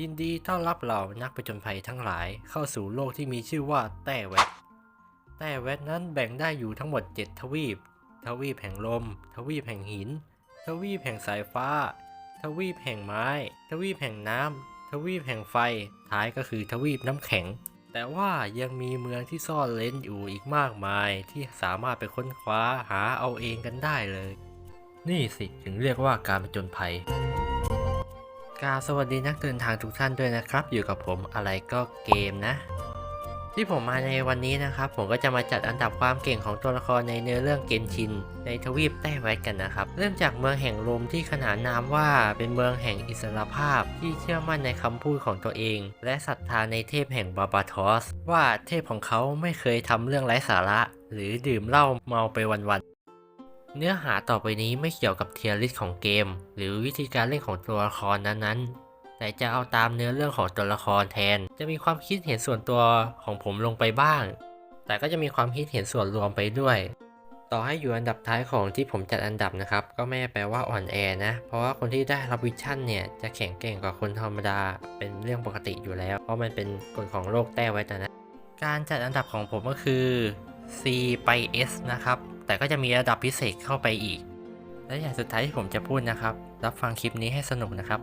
ยินดีต้อนรับเหล่านักผจญภัยทั้งหลายเข้าสู่โลกที่มีชื่อว่าแต้แวดแต้แวดนั้นแบ่งได้อยู่ทั้งหมด 7 ทวีป ทวีปแห่งลม ทวีปแห่งหิน ทวีปแห่งสายฟ้า ทวีปแห่งไม้ ทวีปแห่งน้ำทวีปแห่งไฟ ท้ายก็คือทวีปน้ำแข็ง แต่ว่ายังมีเมืองที่ซ่อนเล้นอยู่อีกมากมายที่สามารถไปค้นคว้าหาเอาเองกันได้เลย นี่สิถึงเรียกว่าการผจญภัย กาสวัสดีนักเดินทางทุกท่านด้วยนะครับ อยู่กับผมอะไรก็เกมนะ ที่ผมมาในวันนี้นะครับ ผมก็จะมาจัดอันดับความเก่งของตัวละครในเนื้อเรื่องเกนชิน ในทวีปแต้แวดกันนะครับ เริ่มจากเมืองแห่งลมที่ขนานนามว่าเป็นเมืองแห่งอิสรภาพที่เชื่อมั่นในคำพูดของตัวเอง และศรัทธาในเทพแห่งบาบาทอส ว่าเทพของเขาไม่เคยทำเรื่องไร้สาระ หรือดื่มเหล้าเมาไปวันๆ เนื้อหาต่อไปนี้ไม่เกี่ยวกับเทียร์ลิสของเกม หรือวิธีการเล่นของตัวละครนั้นๆ แต่จะเอาตามเนื้อเรื่องของตัวละครแทน จะมีความคิดเห็นส่วนตัวของผมลงไปบ้าง แต่ก็จะมีความคิดเห็นส่วนรวมไปด้วย ต่อให้อยู่อันดับท้ายของที่ผมจัดอันดับนะครับ ก็ไม่แปลว่าอ่อนแอนะ เพราะว่าคนที่ได้รับวิชั่นเนี่ยจะแข็งแกร่งกว่าคนธรรมดา เป็นเรื่องปกติอยู่แล้ว เพราะมันเป็นกฎของโลกแต้ไว้แต่นะ การจัดอันดับของผมก็คือ C ไป S นะครับ แต่ก็จะมีระดับพิเศษเข้าไปอีก และอย่างสุดท้ายที่ผมจะพูดนะครับ รับฟังคลิปนี้ให้สนุกนะครับ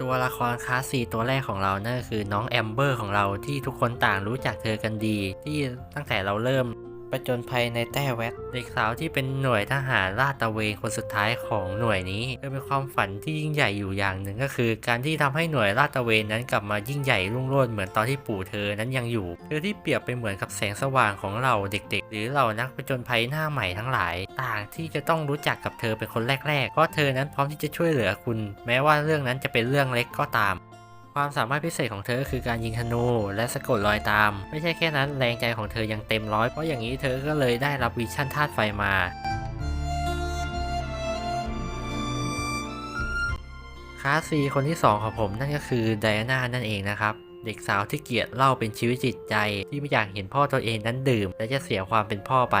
ตัวละครคลาสสีตัวแรกของเรานั่นก็คือน้องแอมเบอร์ของเราที่ทุกคนต่างรู้จักเธอกันดี ที่ตั้งแต่เราเริ่ม ประจนภัยในแต้แวดเด็กสาวที่เป็นหน่วยทหารลาดตระเวนคนสุดท้ายของหน่วยนี้เธอเป็นความฝันที่ยิ่งใหญ่อยู่อย่างหนึ่งก็คือ การที่ทำให้หน่วยลาดตระเวนนั้นกลับมายิ่งใหญ่รุ่งโรจน์เหมือนตอนที่ปู่เธอนั้นยังอยู่เธอที่เปรียบไปเหมือนกับแสงสว่างของเราเด็กๆ หรือเหล่านักผจญภัยหน้าใหม่ทั้งหลาย ต่างที่จะต้องรู้จักกับเธอเป็นคนแรกๆเพราะเธอนั้นพร้อมที่จะช่วยเหลือคุณ แม้ว่าเรื่องนั้นจะเป็นเรื่องเล็กก็ตาม ความสามารถพิเศษของเธอคือการยิงธนู และสะกดรอยตาม ไม่ใช่แค่นั้นแรงใจของเธอยังเต็มร้อยเพราะอย่างนี้เธอก็เลยได้รับวิชั่นธาตุไฟมาคลาสซีคนที่ 2 ของผมนั่นก็คือไดอาน่านั่นเองนะครับ เด็กสาวที่เกลียดเหล้าเป็นชีวิตจิตใจ ที่ไม่อยากเห็นพ่อตัวเองนั้นดื่ม และจะเสียความเป็นพ่อไป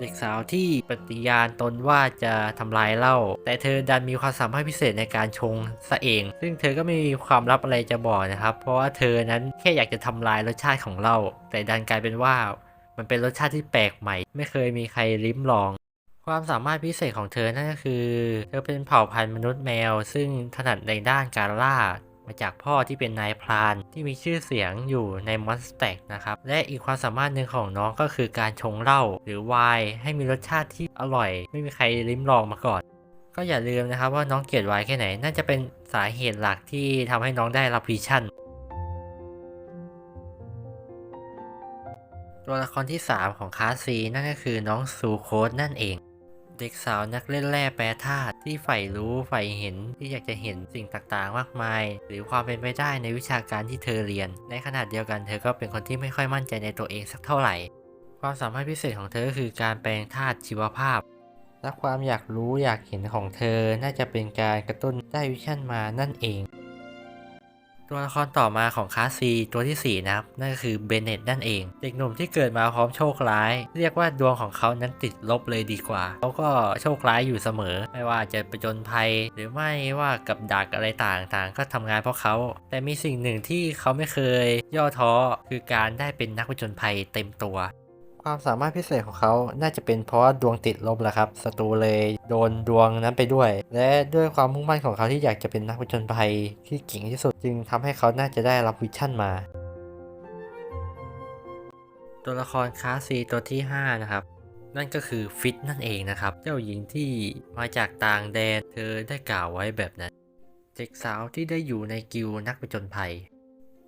เด็กสาวที่ปฏิญาณตนว่าจะทำลายเหล้าแต่เธอดันมีความสามารถพิเศษในการชงซะเอง ซึ่งเธอก็ไม่มีความลับอะไรจะบอกนะครับ เพราะว่าเธอนั้นแค่อยากจะทำลายรสชาติของเหล้าแต่ดันกลายเป็นว่ามันเป็นรสชาติที่แปลกใหม่ ไม่เคยมีใครลิ้มลอง ความสามารถพิเศษของเธอนั่นก็คือ เธอเป็นเผ่าพันธุ์มนุษย์แมว ซึ่งถนัดในด้านการล่า มาจากพ่อที่เป็นนายพรานที่มีชื่อเสียงอยู่ในมอนสเต็กนะครับ และอีกความสามารถหนึ่งของน้องก็คือการชงเหล้าหรือไวน์ให้มีรสชาติที่อร่อย ไม่มีใครลิ้มลองมาก่อน ก็อย่าลืมนะครับว่าน้องเกลียดไวน์แค่ไหน น่าจะเป็นสาเหตุหลักที่ทำให้น้องได้รับวิชั่นตัวละครที่ 3 ของคาซีนั่นก็คือน้องซูโคสนั่นเอง เด็กสาวนักเล่นแร่แปรธาตุที่ใฝ่รู้ใฝ่เห็นที่อยากจะเห็นสิ่งต่างๆ มากมาย หรือความเป็นไปได้ในวิชาการที่เธอเรียน ในขณะเดียวกันเธอก็เป็นคนที่ไม่ค่อยมั่นใจในตัวเองสักเท่าไหร่ ความสามารถพิเศษของเธอคือการแปลงธาตุชีวภาพและความอยากรู้อยากเห็นของเธอน่าจะเป็นการกระตุ้นได้วิชั่นมานั่นเอง ตัวละครต่อมาของคลาสซีตัวทีสี่ 4 นะครับ นั่นก็คือเบเนตนั่นเอง เด็กหนุ่มที่เกิดมาพร้อมโชคร้าย เรียกว่าดวงของเขานั้นติดลบเลยดีกว่า เขาก็โชคร้ายอยู่เสมอ ไม่ว่าจะประจนภัย หรือไม่ว่ากับดักอะไรต่างๆ ก็ทำงานเพราะเขา แต่มีสิ่งหนึ่งที่เขาไม่เคยย่อท้อคือการได้เป็นนักประจนภัยเต็มตัว ความสามารถพิเศษของเขา น่าจะเป็นเพราะว่าดวงติดลบแหละครับศัตรูเลยโดนดวงนั้นไปด้วย และด้วยความมุ่งมั่นของเขาที่อยากจะเป็นนักผจญภัยที่เก่งที่สุด จึงทำให้เขาน่าจะได้รับวิชั่นมา ตัวละครคลาสซีตัวที่ 5 นะครับ นั่นก็คือฟิตนั่นเองนะครับ เจ้าหญิงที่มาจากต่างแดนเธอได้กล่าวไว้แบบนั้น เด็กสาวที่ได้อยู่ในกิลด์นักผจญภัย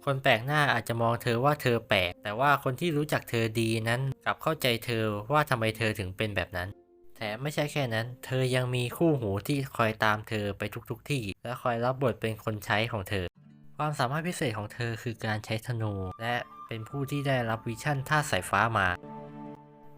คนแปลกหน้าอาจจะมองเธอว่าเธอแปลก แต่ว่าคนที่รู้จักเธอดีนั้นกลับเข้าใจเธอว่าทำไมเธอถึงเป็นแบบนั้น แถมไม่ใช่แค่นั้น เธอยังมีคู่หูที่คอยตามเธอไปทุกๆทที่ และคอยรับบทเป็นคนใช้ของเธอ ความสามารถพิเศษของเธอคือการใช้ธนู และเป็นผู้ที่ได้รับวิชั่นท่าสายฟ้ามา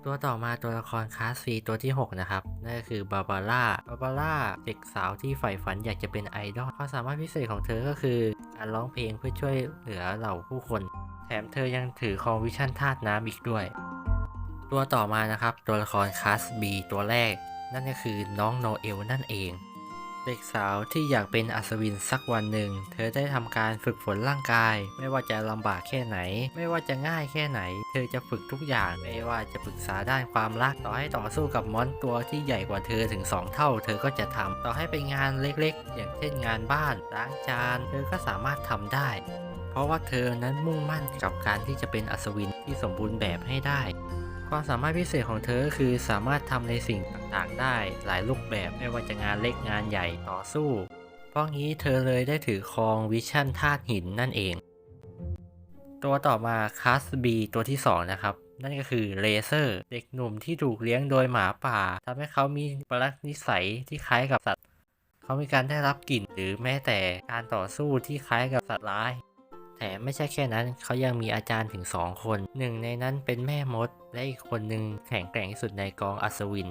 ตัวต่อมาตัวละครคลาสซีตัวที่ 6 นะครับ นั่นก็คือบาบาร่าบาบาร่าเด็กสาวที่ใฝ่ฝันอยากจะเป็นไอดอลความสามารถพิเศษของเธอก็คือการร้องเพลงเพื่อช่วยเหลือเหล่าผู้คน แถมเธอยังถือคองวิชั่นธาตุน้ำอีกด้วย ตัวต่อมานะครับ ตัวละครคลาส B ตัวแรก นั่นก็คือน้องโนเอลนั่นเอง เด็กสาวที่อยากเป็นอัศวินสักวันหนึ่ง เธอได้ทำการฝึกฝนร่างกาย ไม่ว่าจะลำบากแค่ไหน ไม่ว่าจะง่ายแค่ไหน เธอจะฝึกทุกอย่างไม่ว่าจะปรึกษาด้านความรักต่อให้ต่อสู้กับมอนตัวที่ใหญ่กว่าเธอถึง 2 เท่า เธอก็จะทำต่อให้เป็นงานเล็กๆ อย่างเช่นงานบ้านล้างจาน เธอก็สามารถทำได้ เพราะว่าเธอนั้นมุ่งมั่นกับการที่จะเป็นอัศวินที่สมบูรณ์แบบให้ได้ ความสามารถพิเศษของเธอก็คือสามารถทำในสิ่งต่างๆ ได้หลายรูปแบบไม่ว่าจะงานเล็กงานใหญ่ต่อสู้ เพราะงี้เธอเลยได้ถือครองวิชั่นธาตุหินนั่นเอง ตัวต่อมาคัสบีตัวที่ 2 นะครับ นั่นก็คือเลเซอร์ เด็กหนุ่มที่ถูกเลี้ยงโดยหมาป่าทำให้เขามีปรักนิสัยที่คล้ายกับสัตว์ เขามีการได้รับกลิ่นหรือแม้แต่การต่อสู้ที่คล้ายกับสัตว์ร้าย แถมไม่ใช่แค่นั้นเขายังมีอาจารย์ถึง 2 คน หนึ่งในนั้นเป็นแม่มด และอีกคนหนึ่งแข็งแกร่งที่สุดในกองอัศวิน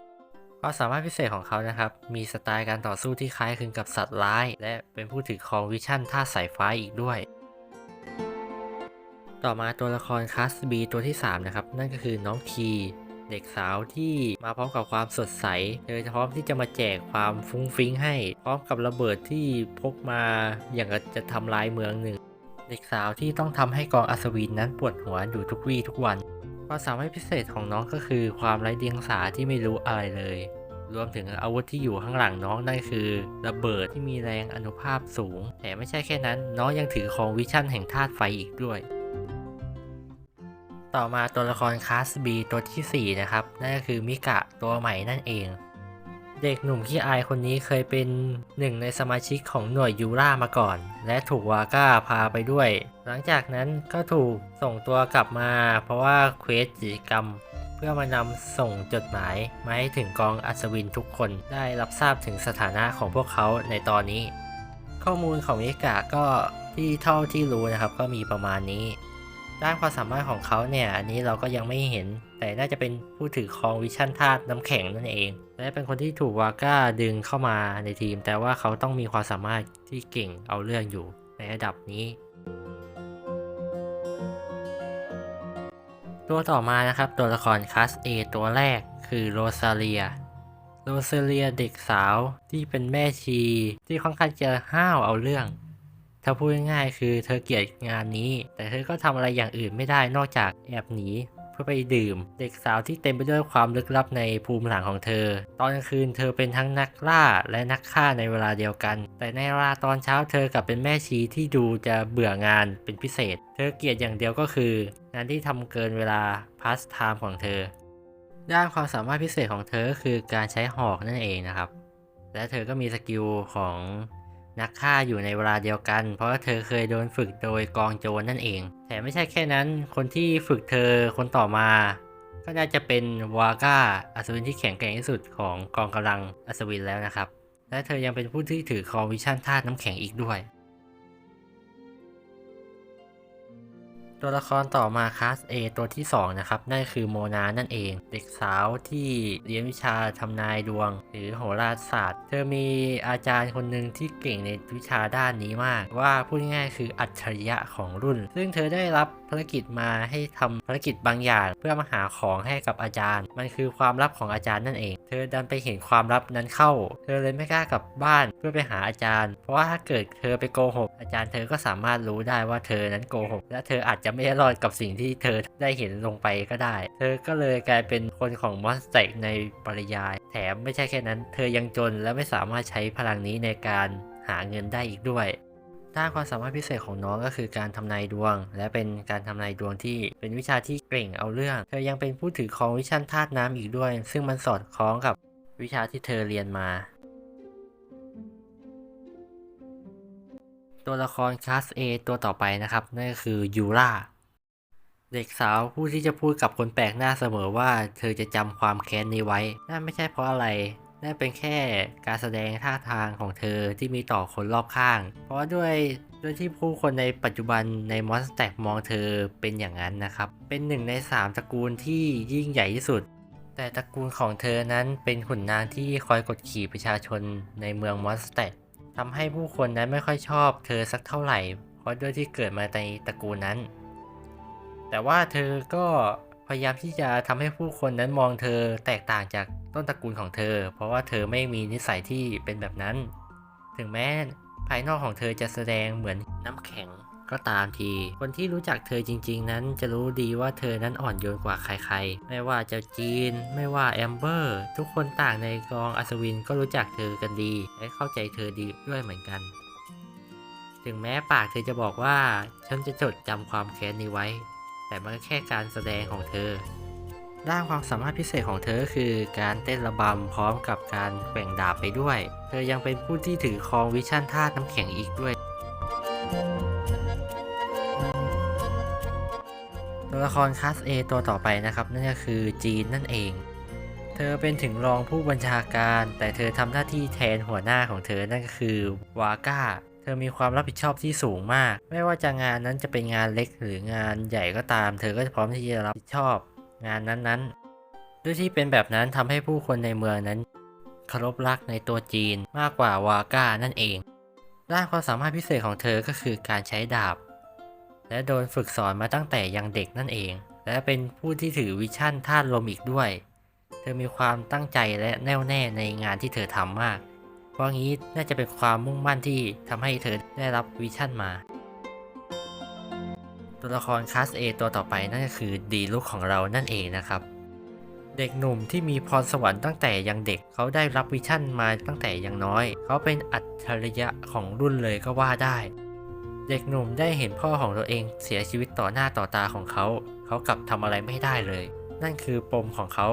ความสามารถพิเศษของเขานะครับ มีสไตล์การต่อสู้ที่คล้ายคลึงกับสัตว์ร้าย และเป็นผู้ถือครองวิชั่นท่าสายฟ้าอีกด้วย ต่อมาตัวละครคลาสบีตัวที่ 3 นะครับ นั่นก็คือน้องคีเด็กสาวที่มาพร้อมกับความสดใสเธอพร้อมที่จะมาแจกความฟุ้งฟิ้งให้ พร้อมกับระเบิดที่พกมาอย่างจะทำลายเมืองหนึ่ง เด็กสาวที่ต้องทำให้กองอัศวินนั้นปวดหัวอยู่ทุกวี่ทุกวันความสามารถพิเศษของน้องก็คือความไร้เดียงสาที่ไม่รู้อะไรเลย รวมถึงอาวุธที่อยู่ข้างหลังน้องนั่นคือ ระเบิดที่มีแรงอนุภาพสูง แต่ไม่ใช่แค่นั้น น้องยังถือครองวิชั่นแห่งธาตุไฟอีกด้วย ต่อมาตัวละครคลาสบีตัวที่ 4 นะครับ นั่นก็คือมิกะตัวใหม่นั่นเอง เด็กหนุ่มขี้อายคนนี้เคยเป็นหนึ่งในสมาชิกของหน่วยยูรามาก่อน และถูกวาก้าพาไปด้วย หลังจากนั้นก็ถูกส่งตัวกลับมา เพราะว่าเควสกิจกรรม เพื่อมานำส่งจดหมายมาให้ถึงกองอัศวินทุกคนได้รับทราบถึงสถานะของพวกเขาในตอนนี้ ข้อมูลของมิกะก็ที่เท่าที่รู้นะครับก็มีประมาณนี้ ด้านความสามารถของเขาเนี่ยอันนี้เราก็ยังไม่เห็น แต่น่าจะเป็นผู้ถือครองวิชั่นธาตุน้ำแข็งนั่นเอง และเป็นคนที่ถูกวาก้าดึงเข้ามาในทีม แต่ว่าเขาต้องมีความสามารถที่เก่งเอาเรื่องอยู่ในระดับนี้ ตัวต่อมานะครับตัวละครคลาส A ตัวแรกคือโรซาเลียโรซาเลียเด็กสาวที่เป็นแม่ชีที่ค่อนข้างจะห้าวเอาเรื่อง ถ้าพูดง่ายๆคือเธอเกลียดงานนี้ แต่เธอก็ทำอะไรอย่างอื่นไม่ได้นอกจากแอบหนี พื่อไปดื่ม เด็กสาวที่เต็มไปด้วยความลึกลับในภูมิหลังของเธอ ตอนกลางคืนเธอเป็นทั้งนักล่าและนักฆ่าในเวลาเดียวกัน แต่ในเวลาตอนเช้าเธอกลับเป็นแม่ชีที่ดูจะเบื่องานเป็นพิเศษ เธอเกลียดอย่างเดียวก็คืองานที่ทำเกินเวลาพาสไทม์ของเธอ ด้านความสามารถพิเศษของเธอก็คือการใช้หอกนั่นเองนะครับ และเธอก็มีสกิลของ นักฆ่าอยู่ในเวลาเดียวกัน เพราะเธอเคยโดนฝึกโดยกองโจรนั่นเอง แต่ไม่ใช่แค่นั้น คนที่ฝึกเธอคนต่อมา ก็น่าจะเป็นวาก้าอัศวินที่แข็งแกร่งที่สุดของกองกำลังอัศวินแล้วนะครับ และเธอยังเป็นผู้ที่ถือครองวิชั่นธาตุน้ำแข็งอีกด้วย ตัวละครต่อมาคลาส A ตัวที่ 2 นะครับ นั่นคือโมนานั่นเอง เด็กสาวที่เรียนวิชาทำนายดวง หรือโหราศาสตร์ เธอมีอาจารย์คนหนึ่งที่เก่งในวิชาด้านนี้มาก ว่าพูดง่ายๆคืออัจฉริยะของรุ่น ซึ่งเธอได้รับภารกิจมาให้ทำภารกิจบางอย่าง เพื่อมาหาของให้กับอาจารย์ มันคือความลับของอาจารย์นั่นเอง เธอดันไปเห็นความลับนั้นเข้า เธอเลยไม่กล้ากลับบ้านเพื่อไปหาอาจารย์ เพราะว่าถ้าเกิดเธอไปโกหกอาจารย์เธอก็สามารถรู้ได้ว่าเธอนั้นโกหกและเธออาจจะไม่ได้รอดกับสิ่งที่เธอได้เห็นลงไปก็ได้ เธอก็เลยกลายเป็นคนของมอนสเตกในปริยาย แถมไม่ใช่แค่นั้น เธอยังจนและไม่สามารถใช้พลังนี้ในการหาเงินได้อีกด้วยด้านความสามารถพิเศษของน้องก็คือการทำนายดวง และเป็นการทำนายดวงที่เป็นวิชาที่เก่งเอาเรื่อง เธอยังเป็นผู้ถือครองวิชั่นธาตุน้ำอีกด้วย ซึ่งมันสอดคล้องกับวิชาที่เธอเรียนมา ตัวละครคลาส A ตัวต่อไปนะครับ นั่นก็คือยูราเด็กสาวผู้ที่จะพูดกับคนแปลกหน้าเสมอว่าเธอจะจำความแค้นนี้ไว้ นั่นไม่ใช่เพราะอะไร นั่นเป็นแค่การแสดงท่าทางของเธอที่มีต่อคนรอบข้าง เพราะด้วยด้วยที่ผู้คนในปัจจุบันในมอนสแต็กมองเธอเป็นอย่างนั้นนะครับ เป็นหนึ่งในสามตระกูลที่ยิ่งใหญ่ที่สุด แต่ตระกูลของเธอนั้นเป็นขุนนางที่คอยกดขี่ประชาชนในเมืองมอนสแต็ก ทำให้ผู้คนนั้นไม่ค่อยชอบเธอสักเท่าไหร่ เพราะด้วยที่เกิดมาในตระกูลนั้น แต่ว่าเธอก็พยายามที่จะทำให้ผู้คนนั้นมองเธอแตกต่างจากต้นตระกูลของเธอ เพราะว่าเธอไม่มีนิสัยที่เป็นแบบนั้น ถึงแม้ภายนอกของเธอจะแสดงเหมือนน้ำแข็ง ก็ตามที คนที่รู้จักเธอจริง ๆ นั้นจะรู้ดีว่าเธอนั้นอ่อนโยนกว่าใครๆ ไม่ว่าจะจีน ไม่ว่าแอมเบอร์ ทุกคนต่างในกองอัศวินก็รู้จักเธอกันดี และเข้าใจเธอดีด้วยเหมือนกัน ถึงแม้ปากเธอจะบอกว่า ฉันจะจดจำความแค้นนี้ไว้ แต่มันก็แค่การแสดงของเธอด้านความสามารถพิเศษของเธอก็คือการเต้นระบำพร้อมกับการแกว่งดาบไปด้วย เธอยังเป็นผู้ที่ถือครองวิชั่นธาตุน้ำแข็งอีกด้วย ตัวละครคลาส A ตัวต่อไปนะครับ นั่นก็คือจีนนั่นเอง เธอเป็นถึงรองผู้บัญชาการ แต่เธอทำหน้าที่แทนหัวหน้าของเธอนั่นก็คือวาก้าเธอมีความรับผิดชอบที่สูงมาก ไม่ว่าจะงานนั้นจะเป็นงานเล็กหรืองานใหญ่ก็ตาม เธอก็พร้อมที่จะรับผิดชอบงานนั้นๆ ด้วยที่เป็นแบบนั้นทำให้ผู้คนในเมืองนั้นเคารพรักในตัวจีนมากกว่าวาก้านั่นเอง ด้านความสามารถพิเศษของเธอก็คือการใช้ดาบ และโดนฝึกสอนมาตั้งแต่ยังเด็กนั่นเอง และเป็นผู้ที่ถือวิชั่นธาตุลมอีกด้วย เธอมีความตั้งใจและแน่วแน่ในงานที่เธอทำมาก เพราะงี้น่าจะเป็นความมุ่งมั่นที่ทำให้เธอได้รับวิชั่นมา ตัวละครคลาส A ตัวต่อไปนั่นก็คือดีลุกของเรานั่นเองนะครับ เด็กหนุ่มที่มีพรสวรรค์ตั้งแต่ยังเด็กเขาได้รับวิชั่นมาตั้งแต่ยังน้อย เขาเป็นอัจฉริยะของรุ่นเลยก็ว่าได้ เด็กหนุ่มได้เห็นพ่อของตัวเองเสียชีวิตต่อหน้าต่อตาของเขา เขากลับทำอะไรไม่ได้เลย นั่นคือปมของเขา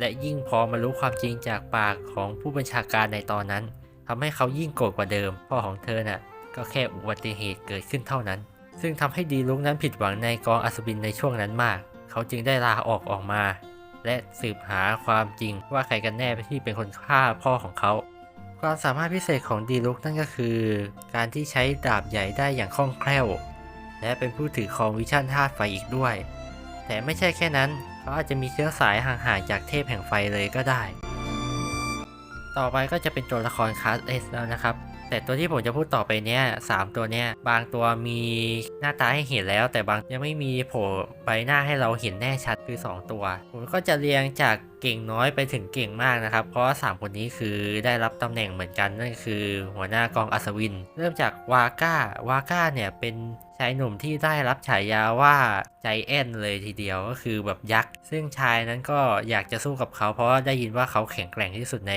และยิ่งพอมารู้ความจริงจากปากของผู้บัญชาการในตอนนั้นทำให้เขายิ่งโกรธกว่าเดิม พ่อของเธอน่ะก็แค่อุบัติเหตุเกิดขึ้นเท่านั้น ซึ่งทำให้ดีลุกนั้นผิดหวังในกองอัศวินในช่วงนั้นมาก เขาจึงได้ลาออกออกมา และสืบหาความจริงว่าใครกันแน่ที่เป็นคนฆ่าพ่อของเขา ความสามารถพิเศษของดีลุกนั่นก็คือ การที่ใช้ดาบใหญ่ได้อย่างคล่องแคล่ว และเป็นผู้ถือครองวิชั่นธาตุไฟอีกด้วย แต่ไม่ใช่แค่นั้น เขาอาจจะมีเชื้อสายห่างๆจากเทพแห่งไฟเลยก็ได้ ต่อไปก็จะเป็นตัวละครคลาสเอสแล้วนะครับ แต่ตัวที่ผมจะพูดต่อไปเนี้ยสามตัวเนี้ยบางตัวมีหน้าตาให้เห็นแล้ว แต่บางยังไม่มีโผล่ใบหน้าให้เราเห็นแน่ชัดคือ 2 ตัว ผมก็จะเรียงจากเก่งน้อยไปถึงเก่งมากนะครับ เพราะว่าสามคนนี้คือได้รับตำแหน่งเหมือนกันนั่นคือหัวหน้ากองอัศวิน เริ่มจากวาก้าวาก้าเนี่ยเป็นชายหนุ่มที่ได้รับฉายาว่าใจแอนเลยทีเดียวก็คือแบบยักษ์ ซึ่งชายนั้นก็อยากจะสู้กับเขา เพราะได้ยินว่าเขาแข็งแกร่งที่สุดใน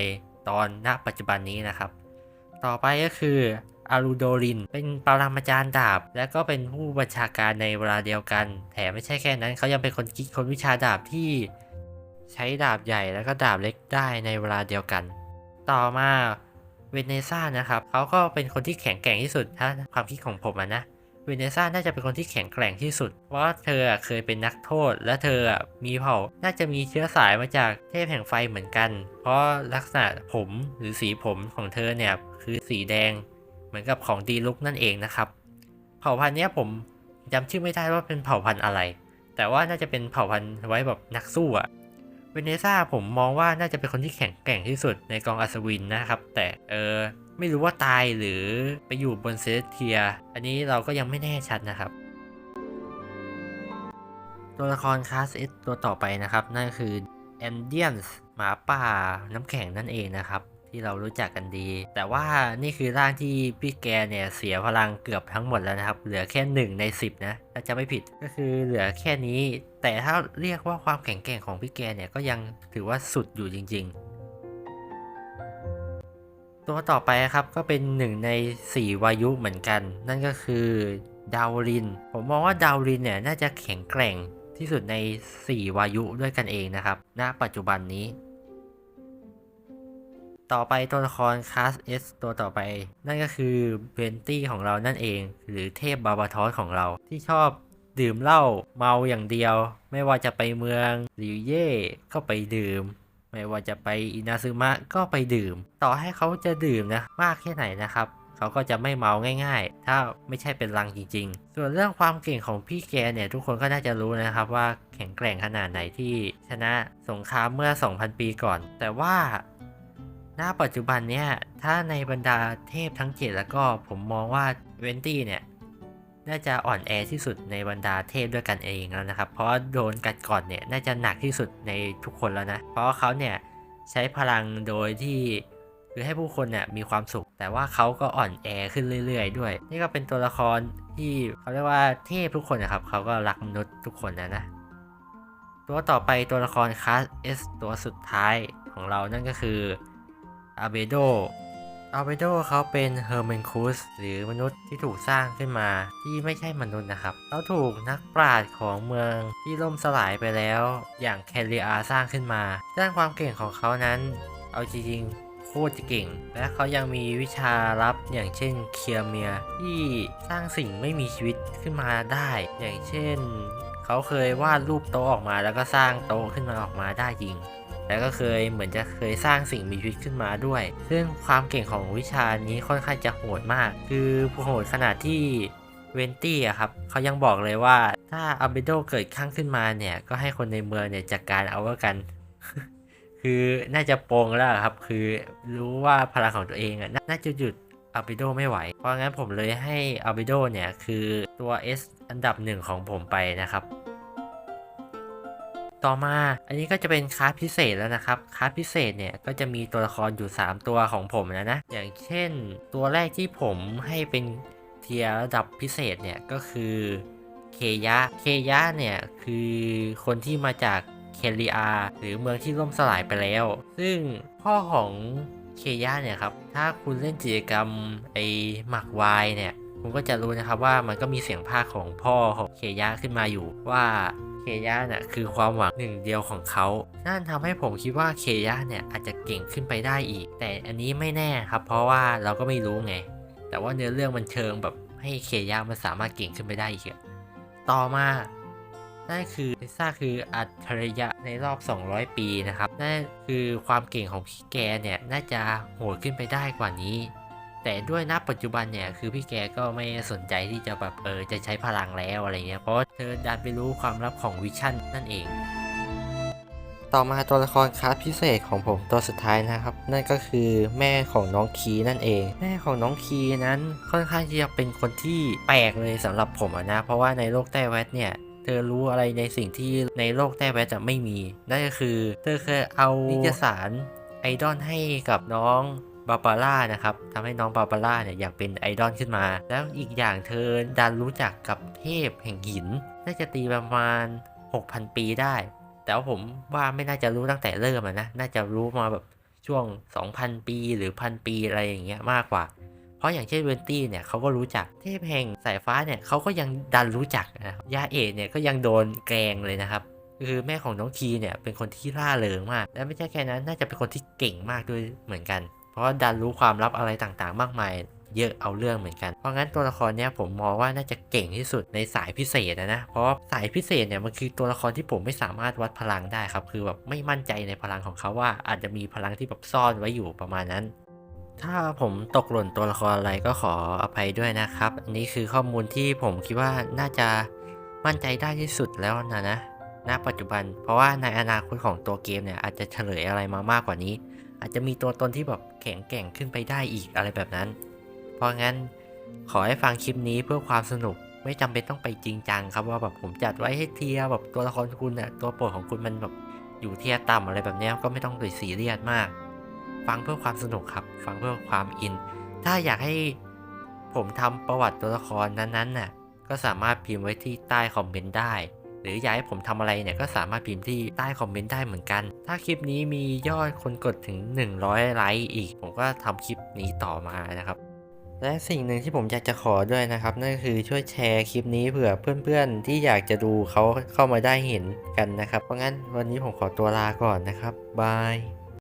ตอนณปัจจุบันนี้นะครับ ต่อไปก็คืออารูโดริน เป็นปรามาจารย์ดาบ และก็เป็นผู้บัญชาการในเวลาเดียวกัน แถมไม่ใช่แค่นั้นเขายังเป็นคนคิดคนวิชาดาบที่ใช้ดาบใหญ่แล้วก็ดาบเล็กได้ในเวลาเดียวกัน ต่อมาเวเนซ่านะครับ เขาก็เป็นคนที่แข็งแกร่งที่สุดถ้าความคิดของผมนะ เวเนซ่าน่าจะเป็นคนที่แข็งแกร่งที่สุด เพราะเธอเคยเป็นนักโทษ และเธอมีเผ่าน่าจะมีเชื้อสายมาจากเทพแห่งไฟเหมือนกัน เพราะลักษณะผมหรือสีผมของเธอเนี่ยคือสีแดง เหมือนกับของดีลุกนั่นเองนะครับ เผ่าพันธุ์นี้ผมจำชื่อไม่ได้ว่าเป็นเผ่าพันธุ์อะไร แต่ว่าน่าจะเป็นเผ่าพันธุ์ไว้แบบนักสู้อะ เวเนซ่าผมมองว่าน่าจะเป็นคนที่แข็งแกร่งที่สุดในกองอัศวินนะครับ แต่เออไม่รู้ว่าตายหรือไปอยู่บนเซสเทีย อันนี้เราก็ยังไม่แน่ชัดนะครับ ตัวละครคลาสเอตัวต่อไปนะครับ นั่นคือแอนเดียนส์หมาป่าน้ำแข็งนั่นเองนะครับ ที่เรารู้จักกันดี แต่ว่านี่คือร่างที่พี่แกเนี่ยเสียพลังเกือบทั้งหมดแล้วนะครับ เหลือแค่หนึ่งใน 10 นะถ้าจะไม่ผิดก็คือเหลือแค่นี้ แต่ถ้าเรียกว่าความแข็งแกร่งของพี่แกเนี่ยก็ยังถือว่าสุดอยู่จริง ๆตัวต่อไปครับก็เป็นหนึ่งใน 4 วายุเหมือนกัน นั่นก็คือดาวริน ผมมองว่าดาวรินเนี่ยน่าจะแข็งแกร่งที่สุดใน 4 วายุด้วยกันเองนะครับ ณ ปัจจุบันนี้ ต่อไปตัวละครคลาส S ตัวต่อไป นั่นก็คือเบนตี้ของเรานั่นเอง หรือเทพบาบาทอสของเรา ที่ชอบดื่มเหล้าเมาอย่างเดียว ไม่ว่าจะไปเมืองหรือเย่ก็ไปดื่ม ไม่ว่าจะไปอินาซึมะก็ไปดื่ม ต่อให้เขาจะดื่มนะมากแค่ไหนนะครับเขาก็จะไม่เมาง่ายๆ ถ้าไม่ใช่เป็นลังจริงๆ ส่วนเรื่องความเก่งของพี่แกเนี่ย ทุกคนก็น่าจะรู้นะครับว่าแข็งแกร่งขนาดไหนที่ชนะสงครามเมื่อ 2,000 ปีก่อน แต่ว่า ณปัจจุบันเนี่ย ถ้าในบรรดาเทพทั้ง7แล้วก็ผมมองว่าเวนตี้เนี่ย น่าจะอ่อนแอที่สุดในบรรดาเทพด้วยกันเองแล้วนะครับ เพราะโดนกัดก่อนเนี่ย น่าจะหนักที่สุดในทุกคนแล้วนะ เพราะเขาเนี่ยใช้พลังโดยที่คือให้ผู้คนเนี่ยมีความสุข แต่ว่าเขาก็อ่อนแอขึ้นเรื่อย ๆ ด้วย นี่ก็เป็นตัวละครที่เขาเรียกว่าเทพทุกคนนะครับ เขาก็รักมนุษย์ทุกคนนะนะ ตัวต่อไปตัวละครคลาส S ตัวสุดท้ายของเรานั่นก็คือ อาเบโดอาเบโดเขาเป็นเฮอร์เมนคูสหรือมนุษย์ที่ถูกสร้างขึ้นมาที่ไม่ใช่มนุษย์นะครับเขาถูกนักปราชญ์ของเมืองที่ล่มสลายไปแล้ว อย่างแคลิอาสร้างขึ้นมาด้านความเก่งของเขานั้น เอาจริงๆโคตรจะเก่ง และเขายังมีวิชาลับอย่างเช่นเคียเมียที่สร้างสิ่งไม่มีชีวิตขึ้นมาได้ อย่างเช่น เขาเคยวาดรูปโต๊ะออกมาแล้วก็สร้างโต๊ะขึ้นมาออกมาได้จริง แล้วก็เคยเหมือนจะเคยสร้างสิ่งมีชีวิตขึ้นมาด้วย ซึ่งความเก่งของวิชานี้ค่อนข้างจะโหดมาก คือโหดขนาดที่เวนตี้อะครับเขายังบอกเลยว่าถ้าอัลเบโดเกิดข้างขึ้นมาเนี่ย ก็ให้คนในเมืองเนี่ยจัดการเอาก็กัน คือน่าจะโปงแล้วครับ คือรู้ว่าพลังของตัวเองอะน่าน่าจะหยุดอัลเบโดไม่ไหว เพราะงั้นผมเลยให้อัลเบโดเนี่ย คือตัว S อันดับหนึ่งของผมไปนะครับ ต่อมาอันนี้ก็จะเป็นคลาสพิเศษแล้วนะครับคลาสพิเศษเนี่ยก็จะมีตัวละครอยู่ 3 ตัวของผมนะนะ อย่างเช่น ตัวแรกที่ผมให้เป็นเทียร์ระดับพิเศษเนี่ยก็คือเคยะ เคยะเนี่ยคือคนที่มาจากเคลีอาหรือเมืองที่ล่มสลายไปแล้ว ซึ่งพ่อของเคยะเนี่ยครับ ถ้าคุณเล่นกิจกรรมไอหมักวายเนี่ย คุณก็จะรู้นะครับว่ามันก็มีเสียงภาคของพ่อของเคยะขึ้นมาอยู่ว่า เคยะน่ะคือความหวังหนึ่งเดียวของเขานั่นทำให้ผมคิดว่าเคยะเนี่ยอาจจะเก่งขึ้นไปได้อีก แต่อันนี้ไม่แน่ครับ เพราะว่าเราก็ไม่รู้ไง แต่ว่าเนื้อเรื่องมันเชิงแบบให้เคยะมันสามารถเก่งขึ้นไปได้อีกอะต่อมานั่นคือลิซ่าคืออัจฉริยะในรอบ 200 ปีนะครับ นั่นคือความเก่งของพี่แกเนี่ย น่าจะโหดขึ้นไปได้กว่านี้ แต่ด้วยณปัจจุบันเนี่ยคือพี่แกก็ไม่สนใจที่จะแบบเออจะใช้พลังแล้วอะไรเงี้ยเพราะเธอดันไปรู้ความลับของวิชั่นนั่นเอง ต่อมาตัวละครคลาสพิเศษของผมตัวสุดท้ายนะครับ นั่นก็คือแม่ของน้องคีนั่นเอง แม่ของน้องคีนั้นค่อนข้างที่จะเป็นคนที่แปลกเลยสำหรับผมนะ เพราะว่าในโลกแต้แวดเนี่ยเธอรู้อะไรในสิ่งที่ในโลกแต้แวดจะไม่มี นั่นก็คือ เธอเคยเอานิตยสารไอดอลให้กับน้องาบาร่านะครับทำให้น้องบาบาร่าเนี่ยอยากเป็นไอดอลขึ้นมา แล้วอีกอย่างเธอดันรู้จักกับเทพแห่งหิน น่าจะตีประมาณ 6,000 ปีได้ แต่ว่าผมว่าไม่น่าจะรู้ตั้งแต่เริ่มนะ น่าจะรู้มาแบบช่วง 2,000 ปีหรือพันปีอะไรอย่างเงี้ยมากกว่า เพราะอย่างเช่นเวนตี้เนี่ยเขาก็รู้จักเทพแห่งสายฟ้าเนี่ยเขาก็ยังดันรู้จักนะยาเอกเนี่ยก็ยังโดนแกล้งเลยนะครับคือแม่ของน้องคีเนี่ยเป็นคนที่ล่าเริงมาก และไม่ใช่แค่นั้นน่าจะเป็นคนที่เก่งมากด้วยเหมือนกัน เพราะดันรู้ความลับอะไรต่างๆ มากมายเยอะเอาเรื่องเหมือนกัน เพราะงั้นตัวละครเนี้ยผมมองว่าน่าจะเก่งที่สุดในสายพิเศษนะนะ เพราะสายพิเศษเนี่ยมันคือตัวละครที่ผมไม่สามารถวัดพลังได้ครับ คือแบบไม่มั่นใจในพลังของเขาว่าอาจจะมีพลังที่แบบซ่อนไว้อยู่ประมาณนั้น ถ้าผมตกหล่นตัวละครอะไรก็ขออภัยด้วยนะครับ อันนี้คือข้อมูลที่ผมคิดว่าน่าจะมั่นใจได้ที่สุดแล้วนะนะ ณ ปัจจุบัน เพราะว่าในอนาคตของตัวเกมเนี่ยอาจจะเฉลยอะไรมามากกว่านี้ อาจจะมีตัวตนที่แบบแข็งแกร่งขึ้นไปได้อีกอะไรแบบนั้น เพราะงั้นขอให้ฟังคลิปนี้เพื่อความสนุกไม่จำเป็นต้องไปจริงจังครับว่าแบบผมจัดไว้ให้เทียแบบตัวละครคุณเนี่ยตัวโปรดของคุณมันแบบอยู่เทียต่ำอะไรแบบนี้ก็ไม่ต้องไปซีเรียสมาก ฟังเพื่อความสนุกครับ ฟังเพื่อความอิน ถ้าอยากให้ผมทำประวัติตัวละครนั้นๆน่ะก็สามารถพิมพ์ไว้ที่ใต้คอมเมนต์ได้ หรืออยากให้ผมทำอะไรเนี่ยก็สามารถพิมพ์ที่ใต้คอมเมนต์ได้เหมือนกัน ถ้าคลิปนี้มียอดคนกดถึง 100 ไลค์อีก ผมก็ทำคลิปนี้ต่อมานะครับ และสิ่งหนึ่งที่ผมอยากจะขอด้วยนะครับ นั่นคือช่วยแชร์คลิปนี้เผื่อเพื่อนๆ ที่อยากจะดูเขาเข้ามาได้เห็นกันนะครับ เพราะงั้นวันนี้ผมขอตัวลาก่อนนะครับบาย